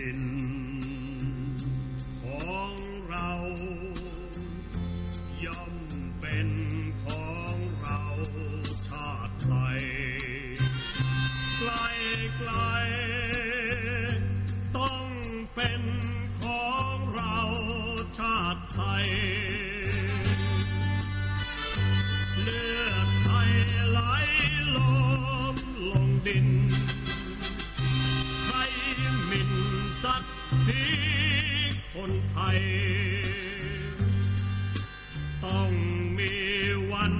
ดิ คนไทย ต้องมีวัน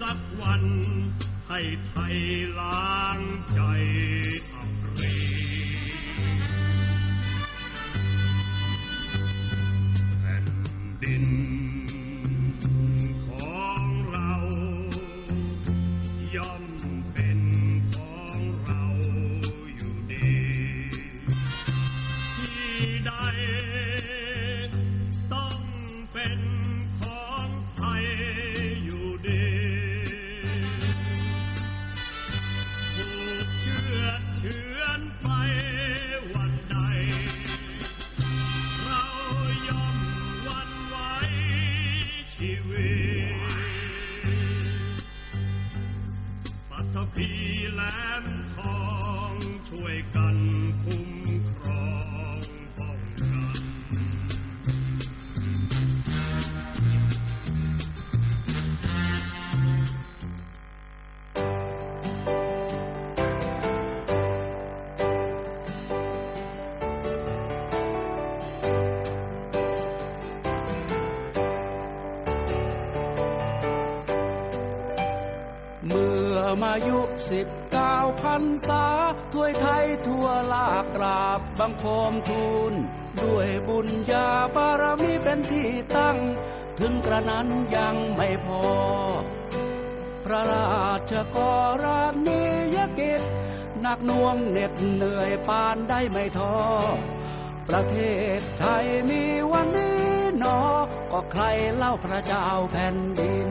สักวัน ให้ไทยล้างใจอับรีแผ่นดิน พีแหลมทองช่วยกันคุ้ม ก้าพันษาถ้วยไทยทั่วลากราบบังคมทูล ด้วยบุญญาบารมีเป็นที่ตั้ง ถึงกระนั้นยังไม่พอ พระราชกรณียกิจหนักหน่วงเหน็ดเหนื่อยปานได้ไม่ท้อประเทศไทยมีวันนี้หนอ ก็ใครเล่าพระเจ้าแผ่นดิน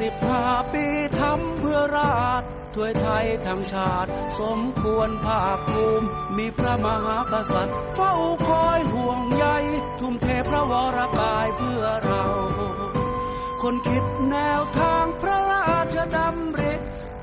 สิบห้าปีทำเพื่อราชถ้วยไทยทั้งชาติ สมควรภาคภูมิ มีพระมหากษัตริย์ เฝ้าคอยห่วงใย ทุ่มเทพระวรกายเพื่อเรา คนคิดแนวทางพระราชดำริ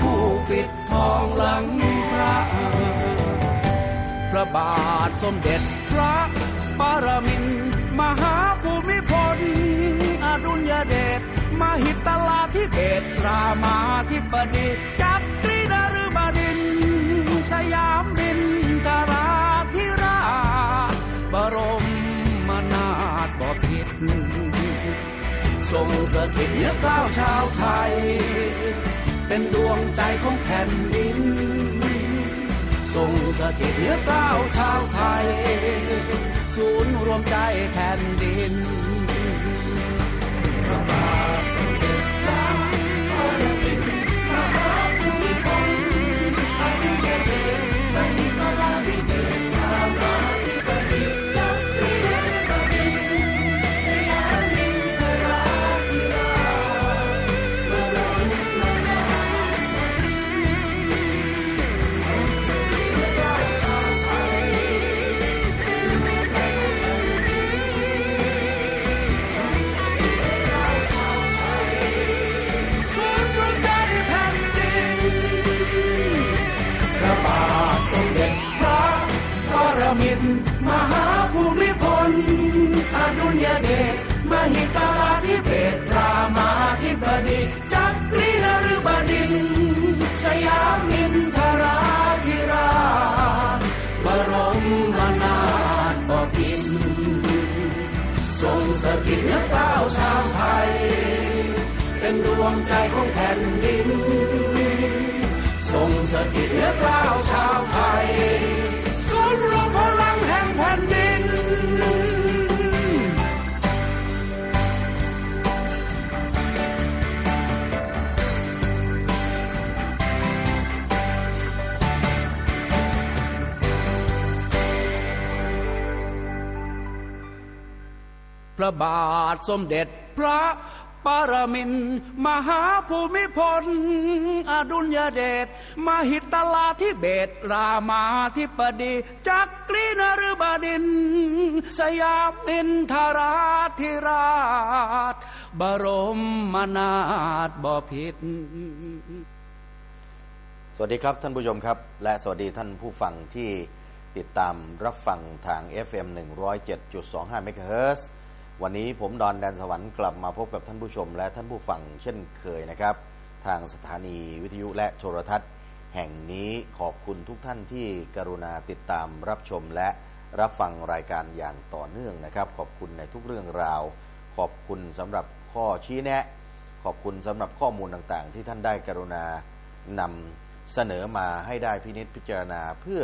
ผู้ปิดทองหลังพระพระบาทสมเด็จพระปรมินทรมหาภูมิพลอดุลยเดชมหิตลาธิเบศรามาธิบดีจักรีนฤบดิน สยามบินทราธิราชบรมนาถบพิตรทรงสถิตเหนือก้าวชาวไทย เป็นดวงใจของแผ่นดินทรงสถิตเหนือกล้าชาวไทย ศูนย์รวมใจแผ่นดินพระบาทสมเด็จ มหิตาธิเบศรามาธิบดีจักรีนฤบดิน สยามินทราธิราชบรมนาถบพิตรทรงสถิตเนือเกล้าชาวไทย เป็นดวงใจของแผ่นดิน ทรงสถิตเนือเกล้าชาวไทย พระบาทสมเด็จพระปรมินทรมหาภูมิพล อดุลยเดชมหิตลาธิเบศรามาธิปดีจักรีนฤบดิน สยามอินทราธิราช บรมนาถบพิตรสวัสดีครับท่านผู้ชมครับ และสวัสดีท่านผู้ฟังที่ติดตามรับฟังทาง FM 107.25 MHz วันนี้ผมดอนแดนสวรรค์กลับมาพบกับท่านผู้ชม และท่านผู้ฟังเช่นเคยนะครับ ทางสถานีวิทยุและโทรทัศน์ แห่งนี้ขอบคุณทุกท่านที่กรุณาติดตามรับชมและรับฟังรายการอย่างต่อเนื่องนะครับ ขอบคุณในทุกเรื่องราว ขอบคุณสำหรับข้อชี้แนะ ขอบคุณสำหรับข้อมูลต่างๆ ที่ท่านได้กรุณานำเสนอมาให้ได้พินิจพิจารณา เพื่อ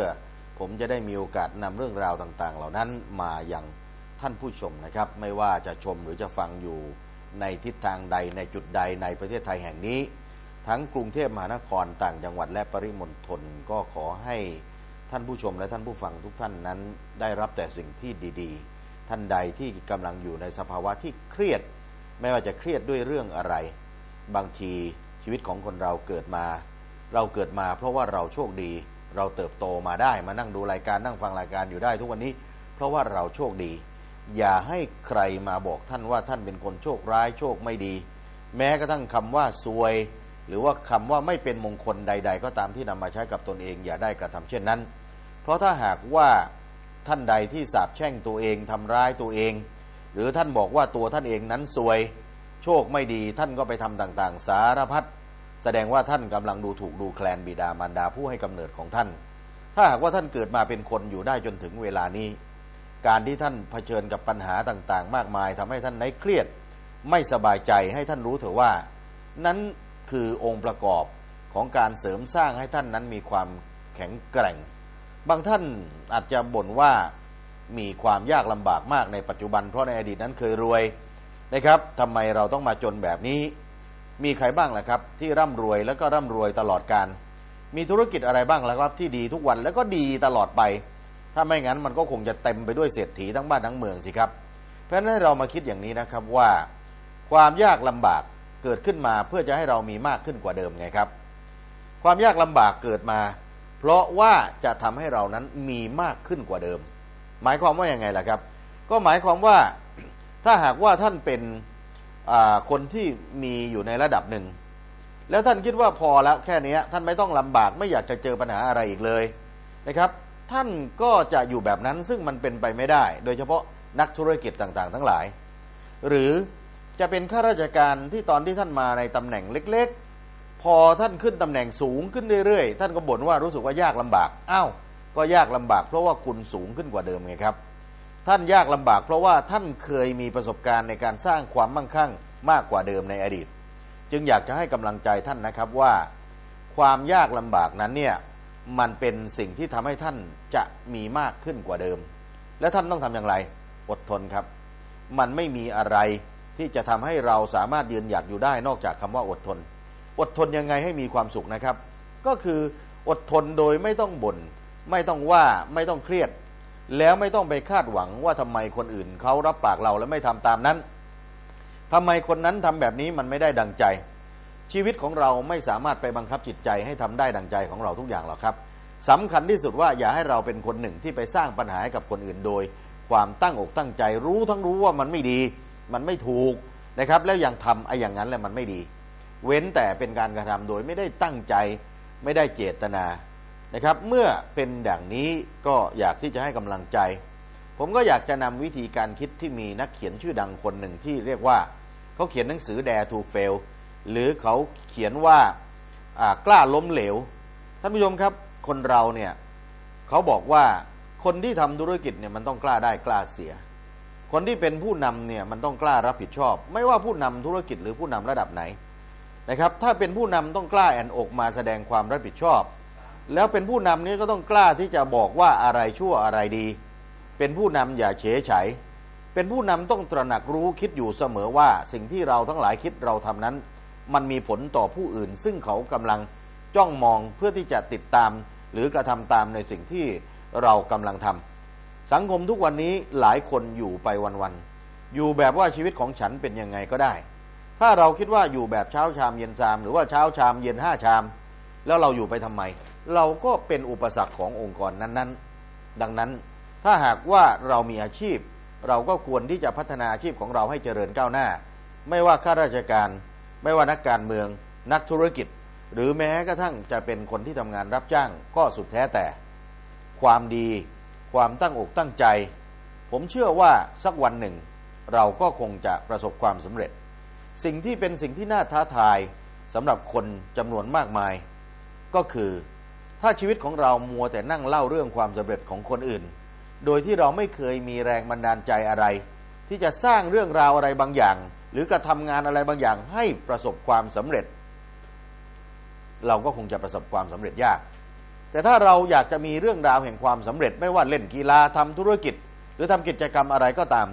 ผมจะได้มีโอกาสนำเรื่องราวต่างๆ เหล่านั้นมาอย่าง ท่านผู้ชมนะครับ ไม่ว่าจะชมหรือจะฟังอยู่ในทิศทางใดในจุดใดในประเทศไทยแห่งนี้ ทั้งกรุงเทพมหานครต่างจังหวัดและปริมณฑลก็ขอให้ท่านผู้ชมและท่านผู้ฟังทุกท่านนั้น ได้รับแต่สิ่งที่ดีๆ ท่านใดที่กำลังอยู่ในสภาวะที่เครียด ไม่ว่าจะเครียดด้วยเรื่องอะไร บางทีชีวิตของคนเราเกิดมา เราเกิดมาเพราะว่าเราโชคดีเราเติบโตมาได้มานั่งดูรายการนั่งฟังรายการอยู่ได้ทุกวันนี้ เพราะว่าเราโชคดี อย่าให้ใครมาบอกท่านว่าท่านเป็นคนโชคร้ายโชคไม่ดี แม้กระทั่งคำว่าซวย หรือว่าคำว่าไม่เป็นมงคลใด ๆ ก็ตามที่นำมาใช้กับตนเอง อย่าได้กระทำเช่นนั้น เพราะถ้าหากว่าท่านใดที่สาบแช่งตัวเองทำร้ายตัวเอง หรือท่านบอกว่าตัวท่านเองนั้นซวย โชคไม่ดีท่านก็ไปทำต่างๆ สารพัดแสดงว่าท่านกำลังดูถูกดูแคลนบิดามารดาผู้ให้กำเนิดของท่าน ถ้าหากว่าท่านเกิดมาเป็นคนอยู่ได้จนถึงเวลานี้ การที่ท่านเผชิญกับปัญหาต่างๆ มากมายทำให้ท่านในเครียดไม่สบายใจให้ท่านรู้เถอะว่า นั้นคือองค์ประกอบของการเสริมสร้างให้ท่านนั้นมีความแข็งแกร่ง บางท่านอาจจะบ่นว่ามีความยากลำบากมากในปัจจุบัน เพราะในอดีตนั้นเคยรวยนะครับทำไมเราต้องมาจนแบบนี้ มีใครบ้างล่ะครับ ที่ร่ำรวยแล้วก็ร่ำรวยตลอดการมีธุรกิจอะไรบ้างล่ะครับ ที่ดีทุกวันแล้วก็ดีตลอดไป ถ้าไม่งั้นมันก็คงจะเต็มไปด้วยเศรษฐีทั้งบ้านทั้งเมืองสิครับ เพราะฉะนั้นเรามาคิดอย่างนี้นะครับว่าความยากลำบากเกิดขึ้นมาเพื่อจะให้เรามีมากขึ้นกว่าเดิมไงครับ ความยากลำบากเกิดมา เพราะว่าจะทำให้เรานั้นมีมากขึ้นกว่าเดิม หมายความว่าอยังไงล่ะครับ ก็หมายความว่าถ้าหากว่าท่านเป็นคนที่มีอยู่ในระดับหนึ่ง แล้วท่านคิดว่าพอแล้วแค่นี้ท่านไม่ต้องลำบากไม่อยากจะเจอปัญหาอะไรอีกเลยนะครับ ท่านก็จะอยู่แบบนั้นซึ่งมันเป็นไปไม่ได้ โดยเฉพาะนักธุรกิจต่างๆ ทั้งหลาย หรือจะเป็นข้าราชการที่ตอนที่ท่านมาในตำแหน่งเล็ก ๆ พอท่านขึ้นตำแหน่งสูงขึ้นเรื่อยๆ ท่านก็บ่นว่ารู้สึกว่ายากลำบากอ้าวก็ยากลำบากเพราะว่าคุณสูงขึ้นกว่าเดิมไงครับ ท่านยากลำบากเพราะว่าท่านเคยมีประสบการณ์ในการสร้างความมั่งคั่งมากกว่าเดิมในอดีต จึงอยากจะให้กำลังใจท่านนะครับว่า ความยากลำบากนั้นเนี่ย มันเป็นสิ่งที่ทำให้ท่านจะมีมากขึ้นกว่าเดิม และท่านต้องทำอย่างไร อดทนครับ มันไม่มีอะไรที่จะทำให้เราสามารถยืนหยัดอยู่ได้นอกจากคำว่าอดทน อดทนยังไงให้มีความสุขนะครับ ก็คืออดทนโดยไม่ต้องบน่นไม่ต้องว่าไม่ต้องเครียด แล้วไม่ต้องไปคาดหวังว่าทำไมคนอื่นเขารับปากเราแล้วไม่ทำตามนั้นทำไมคนนั้นทำแบบนี้มันไม่ได้ดังใจ ชีวิตของเราไม่สามารถไปบังคับจิตใจให้ทำได้ดังใจของเราทุกอย่างหรอกครับสำคัญที่สุดว่าอย่าให้เราเป็นคนหนึ่งที่ไปสร้างปัญหาให้กับคนอื่นโดย ความตั้งอกตั้งใจรู้ทั้งรู้ว่ามันไม่ดี มันไม่ถูกนะครับ แล้วยังทำไอ้อย่างนั้นแล้วมันไม่ดี เว้นแต่เป็นการกระทำโดยไม่ได้ตั้งใจไม่ได้เจตนานะครับ เมื่อเป็นอย่างนี้ก็อยากที่จะให้กำลังใจ ผมก็อยากจะนำวิธีการคิดที่มีนักเขียนชื่อดังคนหนึ่งที่เรียกว่าเขาเขียนหนังสือ Dare to Fail หรือเขาเขียนว่ากล้าล้มเหลว ท่านผู้ชมครับ คนเราเนี่ยเขาบอกว่าคนที่ทำธุรกิจเนี่ยมันต้องกล้าได้กล้าเสีย คนที่เป็นผู้นำเนี่ยมันต้องกล้ารับผิดชอบ ไม่ว่าผู้นำธุรกิจหรือผู้นำระดับไหนนะครับ ถ้าเป็นผู้นำต้องกล้าแอนอกมาแสดงความรับผิดชอบ แล้วเป็นผู้นำนี้ก็ต้องกล้าที่จะบอกว่าอะไรชั่วอะไรดี เป็นผู้นำอย่าเฉยเฉยเป็นผู้นำต้องตระหนักรู้คิดอยู่เสมอว่าสิ่งที่เราทั้งหลายคิดเราทำนั้น มันมีผลต่อผู้อื่น ซึ่งเขากำลังจ้องมองเพื่อที่จะติดตาม หรือกระทำตามในสิ่งที่เรากำลังทำสังคมทุกวันนี้หลายคนอยู่ไปวันๆอยู่แบบว่าชีวิตของฉันเป็นยังไงก็ได้ ถ้าเราคิดว่าอยู่แบบเช้าชามเย็นชาม หรือว่าเช้าชามเย็นห้าชาม แล้วเราอยู่ไปทำไม เราก็เป็นอุปสรรคขององค์กรนั้นๆ ดังนั้นถ้าหากว่าเรามีอาชีพ เราก็ควรที่จะพัฒนาอาชีพของเราให้เจริญก้าวหน้า ไม่ว่าข้าราชการ ไม่ว่านักการเมืองนักธุรกิจ หรือแม้กระทั่งจะเป็นคนที่ทำงานรับจ้างก็สุดแท้แต่ ความดี ความตั้งอกตั้งใจ ผมเชื่อว่าสักวันหนึ่ง เราก็คงจะประสบความสำเร็จ สิ่งที่เป็นสิ่งที่น่าท้าทายสำหรับคนจำนวนมากมาย ก็คือถ้าชีวิตของเรามัวแต่นั่งเล่าเรื่องความสำเร็จของคนอื่น โดยที่เราไม่เคยมีแรงบันดาลใจอะไร ที่จะสร้างเรื่องราวอะไรบางอย่าง รือกระทำงานอะไรบางอย่างให้ประสบความสำเร็จ เราก็คงจะประสบความสำเร็จยาก แต่ถ้าเราอยากจะมีเรื่องราวแห่งความสำเร็จ ไม่ว่าเล่นกีฬาทำธุรกิจ หรือทำกิจกรรมอะไรก็ตาม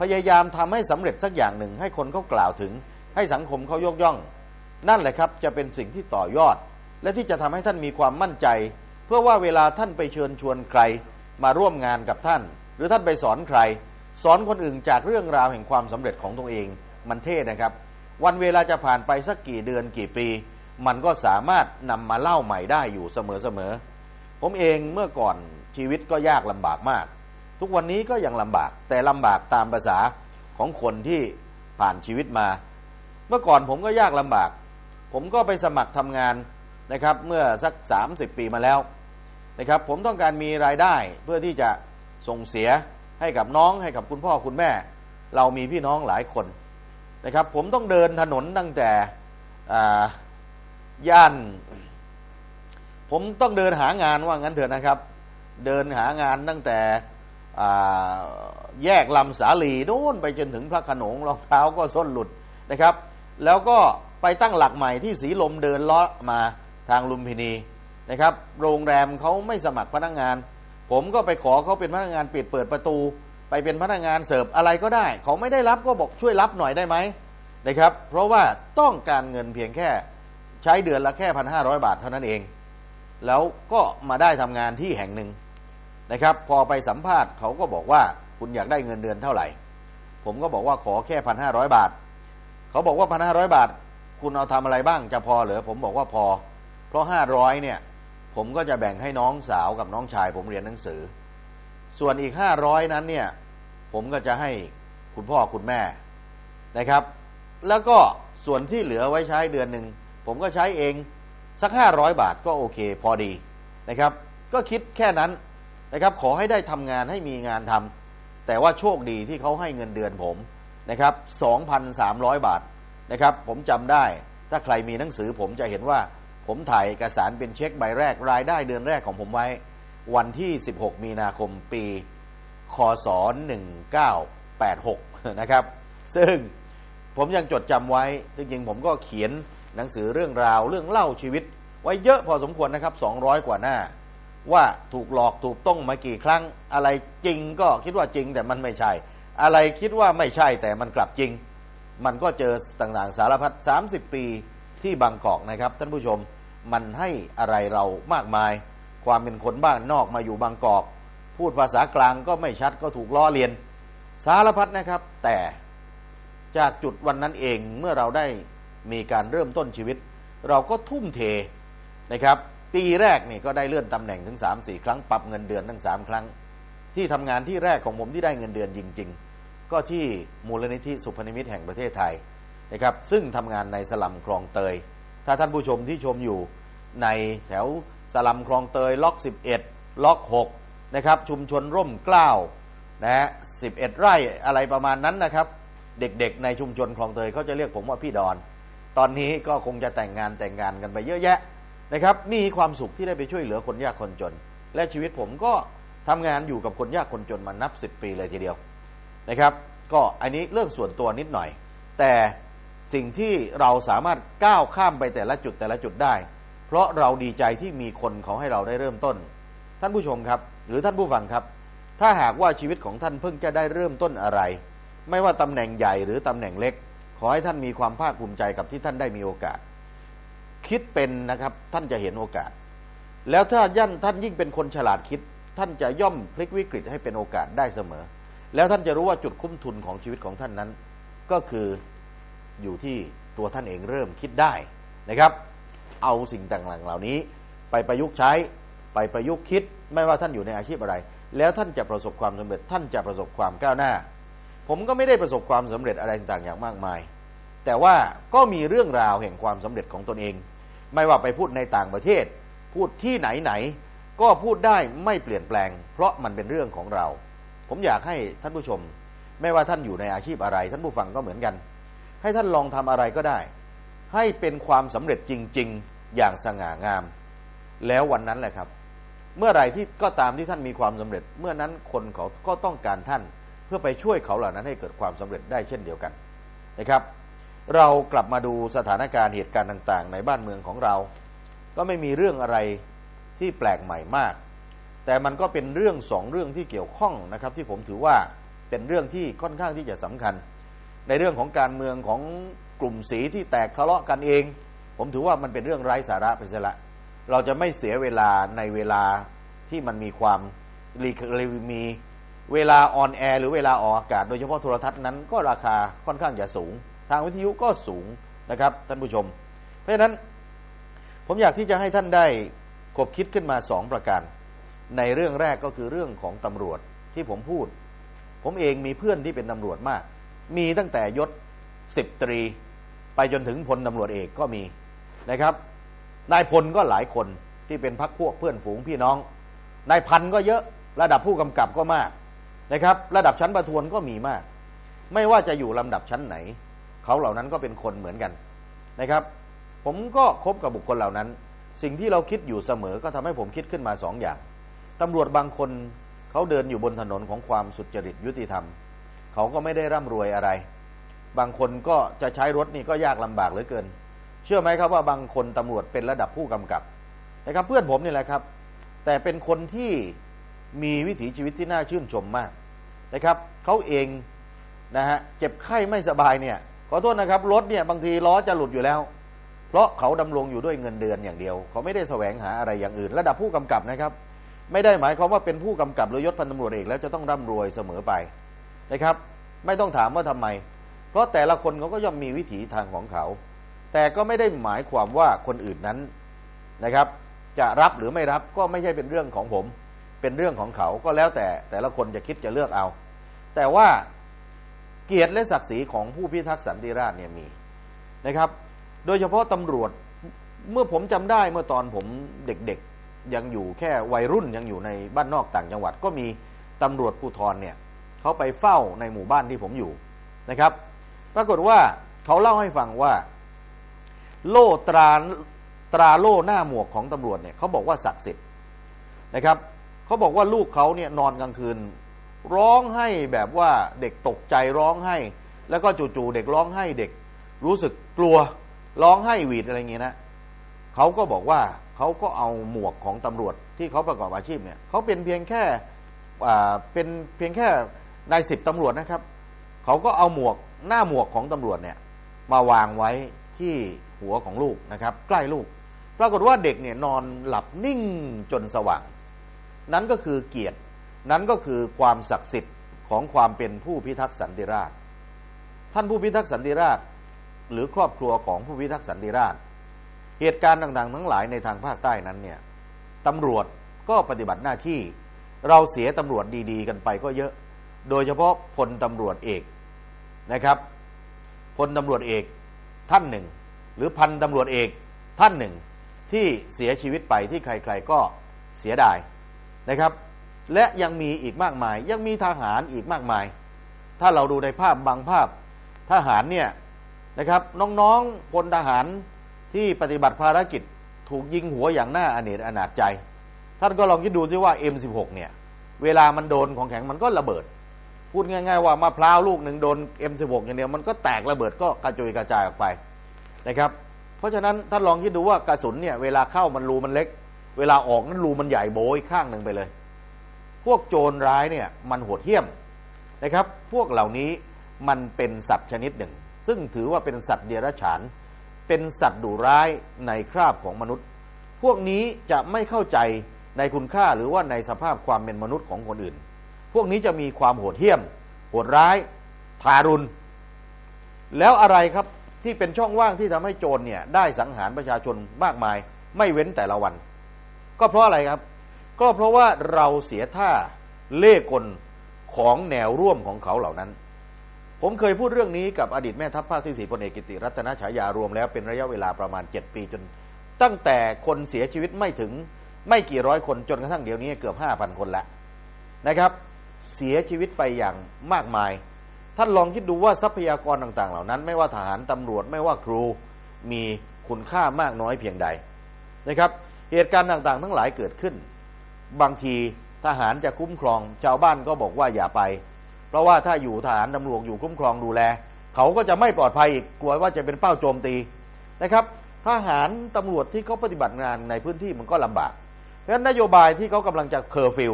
พยายามทำให้สำเร็จสักอย่างหนึ่ง ให้คนเขากล่าวถึง ให้สังคมเขายกย่อง นั่นแหละครับจะเป็นสิ่งที่ต่อยอด และที่จะทำให้ท่านมีความมั่นใจ เพื่อว่าเวลาท่านไปเชิญชวนใคร มาร่วมงานกับท่าน หรือท่านไปสอนใคร สอนคนอื่นจากเรื่องราวแห่งความสำเร็จของตัวเอง มันเท่นะครับ วันเวลาจะผ่านไปสักกี่เดือนกี่ปี มันก็สามารถนำมาเล่าใหม่ได้อยู่เสมอๆผมเองเมื่อก่อนชีวิตก็ยากลำบากมาก ทุกวันนี้ก็ยังลำบากแต่ลำบากตามภาษาของคนที่ผ่านชีวิตมา เมื่อก่อนผมก็ยากลำบาก ผมก็ไปสมัครทำงานนะครับ เมื่อสัก 30 ปีมาแล้วนะครับ ผมต้องการมีรายได้เพื่อที่จะส่งเสียให้กับน้องให้กับคุณพ่อคุณแม่ เรามีพี่น้องหลายคน นะครับ ผมต้องเดินถนนตั้งแต่ย่าน ผมต้องเดินหางานว่างั้นเถอะนะครับ เดินหางานตั้งแต่แยกลำสาลีโน่นไปจนถึงพระขนงรองเท้าก็ส้นหลุดนะครับ แล้วก็ไปตั้งหลักใหม่ที่สีลมเดินเลาะมาทางลุมพินีนะครับ โรงแรมเขาไม่สมัครพนักงงาน ผมก็ไปขอเขาเป็นพนักงานปิดเปิดประตู ไปเป็นพนักงานเสิร์ฟอะไรก็ได้ เขาไม่ได้รับก็บอกช่วยรับหน่อยได้ไหมนะครับ เพราะว่าต้องการเงินเพียงแค่ใช้เดือนละแค่พันห้าร้อยบาทเท่านั้นเอง แล้วก็มาได้ทำงานที่แห่งหนึ่งนะครับ พอไปสัมภาษณ์เขาก็บอกว่าคุณอยากได้เงินเดือนเท่าไหร่ ผมก็บอกว่าขอแค่พันห้าร้อยบาท เขาบอกว่าพันห้าร้อยบาท คุณเอาทำอะไรบ้างจะพอเหรือผมบอกว่าพอ เพราะห้าร้อยเนี่ย ผมก็จะแบ่งให้น้องสาวกับน้องชาย ผมเรียนหนังสือ ส่วนอีกห้าร้อยนั้นเนี่ย ผมก็จะให้คุณพ่อคุณแม่นะครับ แล้วก็ส่วนที่เหลือไว้ใช้เดือนหนึ่งผมก็ใช้เองสักห้าร้อยบาทก็โอเค พอดีนะครับ ก็คิดแค่นั้นนะครับ ขอให้ได้ทำงานให้มีงานทำแต่ว่าโชคดีที่เขาให้เงินเดือนผมนะครับ2,300บาทนะครับ ผมจำได้ถ้าใครมีหนังสือผมจะเห็นว่าผมถ่ายเอกสารเป็นเช็คใบแรกรายได้เดือนแรกของผมไว้ วันที่ 16 มีนาคมปี คศ 1986 นะครับ ซึ่งผมยังจดจำไว้ จริงๆ ผมก็เขียนหนังสือเรื่องราวเรื่องเล่าชีวิต ไว้เยอะพอสมควรนะครับ 200 กว่าหน้า ว่าถูกหลอกถูกต้องมากี่ครั้ง อะไรจริงก็คิดว่าจริงแต่มันไม่ใช่ อะไรคิดว่าไม่ใช่แต่มันกลับจริง มันก็เจอต่างๆสารพัด 30 ปีที่บางกอกนะครับท่านผู้ชมมันให้อะไรเรามากมาย ความเป็นคนบ้านนอกมาอยู่บางกอก พูดภาษากลางก็ไม่ชัดก็ถูกล้อเลียน สารพัดนะครับ แต่จากจุดวันนั้นเองเมื่อเราได้มีการเริ่มต้นชีวิต เราก็ทุ่มเทนะครับ ปีแรกนี่ก็ได้เลื่อนตำแหน่งถึง 3 4 ครั้ง ปรับเงินเดือนทั้ง 3 ครั้ง ที่ทำงานที่แรกของผมที่ได้เงินเดือนจริง ๆ ก็ที่มูลนิธิสุพนิมิตแห่งประเทศไทยนะครับซึ่งทำงานในสลัมคลองเตย ถ้าท่านผู้ชมที่ชมอยู่ในแถวสลัมคลองเตยล็อก 11 ล็อก 6 นะครับ ชุมชนร่มกล้าวนะฮะ11ไร่อะไรประมาณนั้นนะครับ เด็กๆ ในชุมชนคลองเตยเขาจะเรียกผมว่าพี่ดอน ตอนนี้ก็คงจะแต่งงานแต่งงานกันไปเยอะแยะนะครับ มีความสุขที่ได้ไปช่วยเหลือคนยากคนจน และชีวิตผมก็ทำงานอยู่กับคนยากคนจนมานับ10ปีเลยทีเดียวนะครับ ก็อันนี้เรื่องส่วนตัวนิดหน่อย แต่สิ่งที่เราสามารถก้าวข้ามไปแต่ละจุดแต่ละจุดได้ เพราะเราดีใจที่มีคนเขาให้เราได้เริ่มต้น ท่านผู้ชมครับ หรือท่านผู้ฟังครับ ถ้าหากว่าชีวิตของท่านเพิ่งจะได้เริ่มต้นอะไร ไม่ว่าตำแหน่งใหญ่หรือตำแหน่งเล็ก ขอให้ท่านมีความภาคภูมิใจกับที่ท่านได้มีโอกาส คิดเป็นนะครับท่านจะเห็นโอกาส แล้วถ้าย่นท่านยิ่งเป็นคนฉลาดคิด ท่านจะย่อมพลิกวิกฤตให้เป็นโอกาสได้เสมอ แล้วท่านจะรู้ว่าจุดคุ้มทุนของชีวิตของท่านนั้น ก็คืออยู่ที่ตัวท่านเองเริ่มคิดได้นะครับ เอาสิ่งต่างๆเหล่านี้ไปประยุกต์ใช้ ไปประยุกต์คิดไม่ว่าท่านอยู่ในอาชีพอะไร แล้วท่านจะประสบความสำเร็จ ท่านจะประสบความก้าวหน้า ผมก็ไม่ได้ประสบความสำเร็จอะไรต่างๆอย่างมากมาย แต่ว่าก็มีเรื่องราวแห่งความสำเร็จของตนเอง ไม่ว่าไปพูดในต่างประเทศ พูดที่ไหนๆก็พูดได้ไม่เปลี่ยนแปลง เพราะมันเป็นเรื่องของเรา ผมอยากให้ท่านผู้ชม ไม่ว่าท่านอยู่ในอาชีพอะไร ท่านผู้ฟังก็เหมือนกัน ให้ท่านลองทำอะไรก็ได้ ให้เป็นความสำเร็จจริง ๆ อย่างสง่างาม แล้ววันนั้นแหละครับ เมื่อไหร่ที่ก็ตามที่ท่านมีความสำเร็จ เมื่อนั้นคนเขาก็ต้องการท่านเพื่อไปช่วยเขาเหล่านั้นให้เกิดความสำเร็จได้เช่นเดียวกันนะครับ เรากลับมาดูสถานการณ์เหตุการณ์ต่างๆ ในบ้านเมืองของเรา ก็ไม่มีเรื่องอะไรที่แปลกใหม่มาก แต่มันก็เป็นเรื่องสองเรื่องที่เกี่ยวข้องนะครับ ที่ผมถือว่าเป็นเรื่องที่ค่อนข้างที่จะสำคัญ ในเรื่องของการเมืองของกลุ่มสีที่แตกทะเลาะกันเอง ผมถือว่ามันเป็นเรื่องไร้สาระไปเสียละ เราจะไม่เสียเวลาในเวลาที่มันมีความรีมีเวลาออนแอร์หรือเวลาออกอากาศ โดยเฉพาะโทรทัศน์นั้นก็ราคาค่อนข้างจะสูง ทางวิทยุก็สูงนะครับท่านผู้ชม เพราะฉะนั้นผมอยากที่จะให้ท่านได้กบคิดขึ้นมาสองประการ ในเรื่องแรกก็คือเรื่องของตำรวจที่ผมพูด ผมเองมีเพื่อนที่เป็นตำรวจมาก มีตั้งแต่ยศสิบตรี ไปจนถึงพลตำรวจเอกก็มีนะครับ นายพลก็หลายคนที่เป็นพักพวกเพื่อนฝูงพี่น้อง นายพันก็เยอะระดับผู้กำกับก็มากนะครับ ระดับชั้นประทวนก็มีมาก ไม่ว่าจะอยู่ลำดับชั้นไหน เขาเหล่านั้นก็เป็นคนเหมือนกันนะครับ ผมก็คบกับบุคคลเหล่านั้น สิ่งที่เราคิดอยู่เสมอก็ทำให้ผมคิดขึ้นมาสองอย่างตำรวจบางคนเขาเดินอยู่บนถนนของความสุจริตยุติธรรม เขาก็ไม่ได้ร่ำรวยอะไร บางคนก็จะใช้รถนี่ก็ยากลำบากเหลือเกิน เชื่อไหมครับว่าบางคนตำรวจเป็นระดับผู้กำกับนะครับ เพื่อนผมนี่แหละครับ แต่เป็นคนที่มีวิถีชีวิตที่น่าชื่นชมมากนะครับเขาเองนะฮะเจ็บไข้ไม่สบายเนี่ยขอโทษนะครับรถเนี่ยบางทีล้อจะหลุดอยู่แล้ว เพราะเขาดำรงอยู่ด้วยเงินเดือนอย่างเดียว เขาไม่ได้แสวงหาอะไรอย่างอื่น ระดับผู้กำกับนะครับ ไม่ได้หมายความว่าเป็นผู้กำกับหรือยศพันตำรวจเอกแล้วจะต้องร่ำรวยเสมอไปนะครับ ไม่ต้องถามว่าทำไม เพราะแต่ละคนเขาก็ย่อมมีวิถีทางของเขา แต่ก็ไม่ได้หมายความว่าคนอื่นนั้นนะครับ จะรับหรือไม่รับก็ไม่ใช่เป็นเรื่องของผม เป็นเรื่องของเขาก็แล้วแต่แต่ละคนจะคิดจะเลือกเอา แต่ว่าเกียรติและศักดิ์ศรีของผู้พิทักษ์สันติราษฎร์เนี่ยมีนะครับ โดยเฉพาะตำรวจเมื่อผมจำได้เมื่อตอนผมเด็กๆยังอยู่แค่วัยรุ่นยังอยู่ในบ้านนอกต่างจังหวัด ก็มีตำรวจภูธรเนี่ยเขาไปเฝ้าในหมู่บ้านที่ผมอยู่นะครับ ปรากฏว่าเขาเล่าให้ฟังว่า โล่ตราตราโล่หน้าหมวกของตำรวจเนี่ยเขาบอกว่าศักดิ์สิทธิ์นะครับเขาบอกว่าลูกเขาเนี่ยนอนกลางคืน ร้องให้แบบว่าเด็กตกใจร้องให้ แล้วก็จู่ๆเด็กร้องให้เด็กรู้สึกกลัวร้องไห้หวีดอะไรเงี้ยนะเขาก็บอกว่าเขาก็เอาหมวกของตำรวจที่เขาประกอบอาชีพเนี่ยเขาเป็นเพียงแค่เป็นเพียงแค่นายสิบตำรวจนะครับ เขาก็เอาหมวกหน้าหมวกของตำรวจเนี่ยมาวางไว้ที่ หัวของลูกนะครับ ใกล้ลูก ปรากฏว่าเด็กเนี่ยนอนหลับนิ่งจนสว่าง นั้นก็คือเกียรติ นั้นก็คือความศักดิ์สิทธิ์ของความเป็นผู้พิทักษ์สันติราษท่านผู้พิทักษ์สันติราษหรือครอบครัวของผู้พิทักษ์สันติราษเหตุการณ์ต่างๆ ทั้งหลายในทางภาคใต้นั้นเนี่ยตำรวจก็ปฏิบัติหน้าที่ เราเสียตำรวจดี ๆ กันไปก็เยอะ โดยเฉพาะพลตำรวจเอกนะครับพลตำรวจเอกท่านหนึ่ง หรือพันตำรวจเอกท่านหนึ่ง ที่เสียชีวิตไปที่ใคร ๆก็เสียดายนะครับ และยังมีอีกมากมาย ยังมีทหารอีกมากมาย ถ้าเราดูในภาพบางภาพทหารเนี่ยนะครับน้องๆพลทหารที่ปฏิบัติภารกิจถูกยิงหัวอย่างน่าอเนจอนาจใจ ท่านก็ลองคิดดูซิว่า M16 เนี่ยเวลามันโดนของแข็งมันก็ระเบิด พูดง่าย ๆ ว่ามะพร้าวลูกหนึ่งโดน M16 อย่างเดียวมันก็แตกระเบิดก็กระจุยกระจายออกไป นะครับ เพราะฉะนั้นท่านลองคิดดูว่ากระสุนเนี่ยเวลาเข้ามันรูมันเล็ก เวลาออกนั้นรูมันใหญ่โบยข้างหนึ่งไปเลย พวกโจรร้ายเนี่ยมันโหดเหี้ยมนะครับ พวกเหล่านี้มันเป็นสัตว์ชนิดหนึ่ง ซึ่งถือว่าเป็นสัตว์เดรัจฉาน เป็นสัตว์ดุร้ายในคราบของมนุษย์ พวกนี้จะไม่เข้าใจในคุณค่าหรือว่าในสภาพความเป็นมนุษย์ของคนอื่น พวกนี้จะมีความโหดเหี้ยม โหดร้าย ทารุณ แล้วอะไรครับ ที่เป็นช่องว่างที่ทำให้โจรเนี่ย ได้สังหารประชาชนมากมาย ไม่เว้นแต่ละวัน ก็เพราะอะไรครับ ก็เพราะว่าเราเสียท่าเล่กลของแนวร่วมของเขาเหล่านั้น ผมเคยพูดเรื่องนี้กับอดีตแม่ทัพภาคที่สี่พลเอกกิติรัตนฉายารวมแล้วเป็นระยะเวลาประมาณ 7 ปีจน ตั้งแต่คนเสียชีวิตไม่ถึงไม่กี่ร้อยคนจนกระทั่งเดี๋ยวนี้เกือบ 5,000 คนแล้วนะครับ เสียชีวิตไปอย่างมากมาย ท่านลองคิดดูว่าทรัพยากรต่าง ๆ เหล่านั้น ไม่ว่าทหารตำรวจไม่ว่าครูมีคุณค่ามากน้อยเพียงใดนะครับ เหตุการณ์ต่างๆ ทั้งหลายเกิดขึ้น บางทีทหารจะคุ้มครอง ชาวบ้านก็บอกว่าอย่าไป เพราะว่าถ้าอยู่ทหารตำรวจอยู่คุ้มครองดูแล เขาก็จะไม่ปลอดภัยอีกกลัวว่าจะเป็นเป้าโจมตีนะครับทหารตำรวจที่เขาปฏิบัติงานในพื้นที่มันก็ลำบากเพราะฉะนั้นนโยบายที่เขากำลังจะเคอร์ฟิว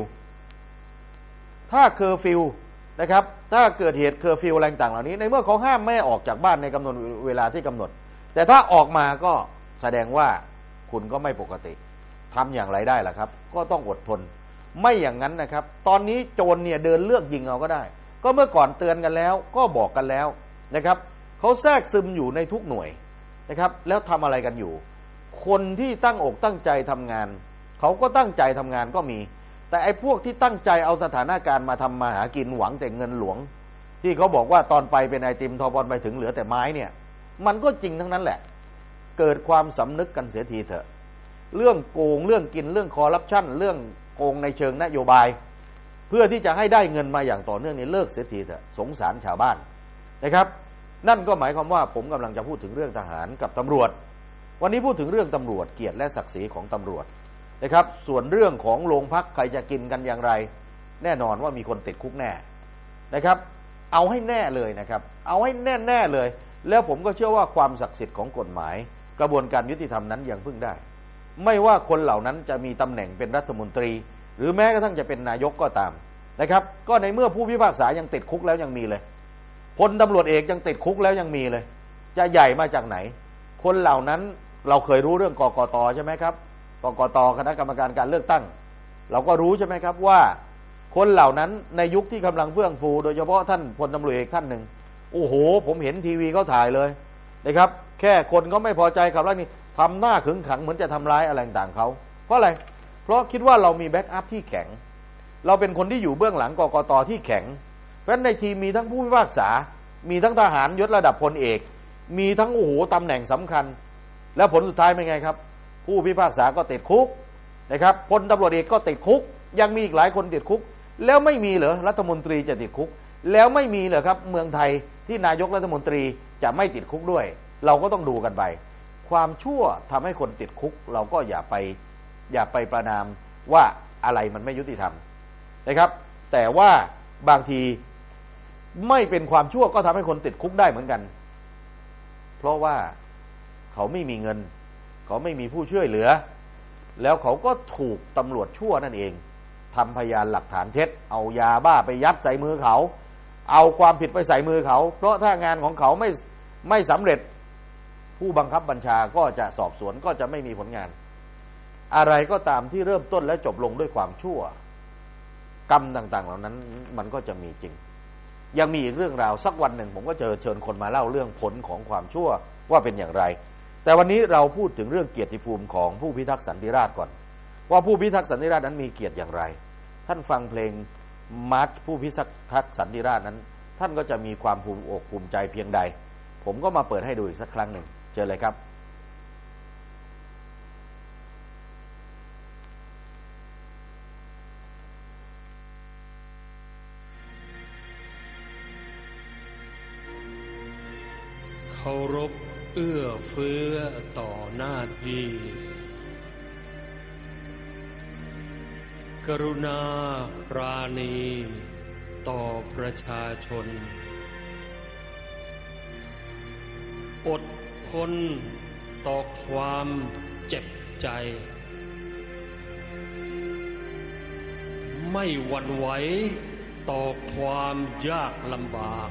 ถ้าเคอร์ฟิว นะครับ ถ้าเกิดเหตุเคอร์ฟิวอะไรต่างเหล่านี้ ในเมื่อเขาห้ามไม่ออกจากบ้านในกำหนดเวลาที่กำหนด แต่ถ้าออกมาก็แสดงว่าคุณก็ไม่ปกติทำอย่างไรได้ล่ะครับ ก็ต้องอดทน ไม่อย่างนั้นนะครับ ตอนนี้โจรเนี่ยเดินเลือกยิงเอาก็ได้ ก็เมื่อก่อนเตือนกันแล้ว ก็บอกกันแล้วนะครับเขาแทรกซึมอยู่ในทุกหน่วยนะครับ แล้วทำอะไรกันอยู่ คนที่ตั้งอกตั้งใจทำงานเขาก็ตั้งใจทำงานก็มี แต่ไอ้พวกที่ตั้งใจเอาสถานการณ์มาทำมาหากินหวังแต่เงินหลวง ที่เขาบอกว่าตอนไปเป็นไอติมทอบอลไปถึงเหลือแต่ไม้เนี่ย มันก็จริงทั้งนั้นแหละ เกิดความสำนึกกันเสียทีเถอะ เรื่องโกงเรื่องกินเรื่องคอร์รัปชันเรื่องโกงในเชิงนโยบาย เพื่อที่จะให้ได้เงินมาอย่างต่อเนื่องนี่เลิกเสียทีเถอะสงสารชาวบ้านนะครับ นั่นก็หมายความว่าผมกำลังจะพูดถึงเรื่องทหารกับตำรวจ วันนี้พูดถึงเรื่องตำรวจเกียรติและศักดิ์ศรีของตำรวจ นะครับ ส่วนเรื่องของโรงพักใครจะกินกันอย่างไร แน่นอนว่ามีคนติดคุกแน่นะครับ เอาให้แน่เลยนะครับ เอาให้แน่แน่เลย แล้วผมก็เชื่อว่าความศักดิ์สิทธิ์ของกฎหมาย กระบวนการยุติธรรมนั้นยังพึ่งได้ ไม่ว่าคนเหล่านั้นจะมีตำแหน่งเป็นรัฐมนตรี หรือแม้กระทั่งจะเป็นนายกก็ตามนะครับ ก็ในเมื่อผู้พิพากษายังติดคุกแล้วยังมีเลยพลตำรวจเอกยังติดคุกแล้วยังมีเลย จะใหญ่มาจากไหน คนเหล่านั้นเราเคยรู้เรื่องกกตใช่ไหมครับ กกตคณะกรรมการการเลือกตั้ง เราก็รู้ใช่ไหมครับว่า คนเหล่านั้นในยุคที่กำลังเฟื่องฟู โดยเฉพาะท่านพลตำรวจเอกท่านหนึ่งโอ้โห ผมเห็นทีวีเขาถ่ายเลยนะครับ แค่คนเขาไม่พอใจกับเรื่องนี้ทำหน้าขึงขังเหมือนจะทำร้ายอะไรต่างเขาเพราะอะไร เพราะคิดว่าเรามีแบ็กอัพที่แข็ง เราเป็นคนที่อยู่เบื้องหลังกกตที่แข็ง เพราะฉะนั้นในทีมมีทั้งผู้พิพากษา มีทั้งทหารยศระดับพลเอก มีทั้งโอ้โหตำแหน่งสำคัญ แล้วผลสุดท้ายเป็นไงครับ ผู้พิพากษาก็ติดคุกนะครับพลตำรวจเอกก็ติดคุก ยังมีอีกหลายคนติดคุก แล้วไม่มีเหรอรัฐมนตรีจะติดคุก แล้วไม่มีเหรอครับ เมืองไทยที่นายกรัฐมนตรีจะไม่ติดคุกด้วย เราก็ต้องดูกันไป ความชั่วทำให้คนติดคุก เราก็อย่าไปอย่าไปประนามว่าอะไรมันไม่ยุติธรรมนะครับ แต่ว่าบางทีไม่เป็นความชั่วก็ทำให้คนติดคุกได้เหมือนกัน เพราะว่าเขาไม่มีเงิน เขาไม่มีผู้ช่วยเหลือ แล้วเขาก็ถูกตำรวจชั่วนั่นเองทำพยานหลักฐานเท็จ เอายาบ้าไปยัดใส่มือเขา เอาความผิดไปใส่มือเขา เพราะถ้างานของเขาไม่ไม่สำเร็จผู้บังคับบัญชาก็จะสอบสวนก็จะไม่มีผลงาน อะไรก็ตามที่เริ่มต้นและจบลงด้วยความชั่ว กรรมต่าง ๆ เหล่านั้นมันก็จะมีจริง ยังมีอีกเรื่องราวสักวันหนึ่ง ผมก็เจอเชิญคนมาเล่าเรื่องผลของความชั่วว่าเป็นอย่างไร แต่วันนี้เราพูดถึงเรื่องเกียรติภูมิของผู้พิทักษ์สันติราษฎร์ก่อน ว่าผู้พิทักษ์สันติราษฎร์นั้นมีเกียรติอย่างไร ท่านฟังเพลงมาร์ชผู้พิทักษ์สันติราษฎร์นั้น ท่านก็จะมีความภูมิอกภูมิใจเพียงใด ผมก็มาเปิดให้ดูอีกสักครั้งหนึ่งเจอเลยครับเคารพ เอื้อเฟื้อต่อหน้าที่ กรุณาปราณี ต่อประชาชน อดทนต่อความเจ็บใจ ไม่หวั่นไหวต่อความยากลำบาก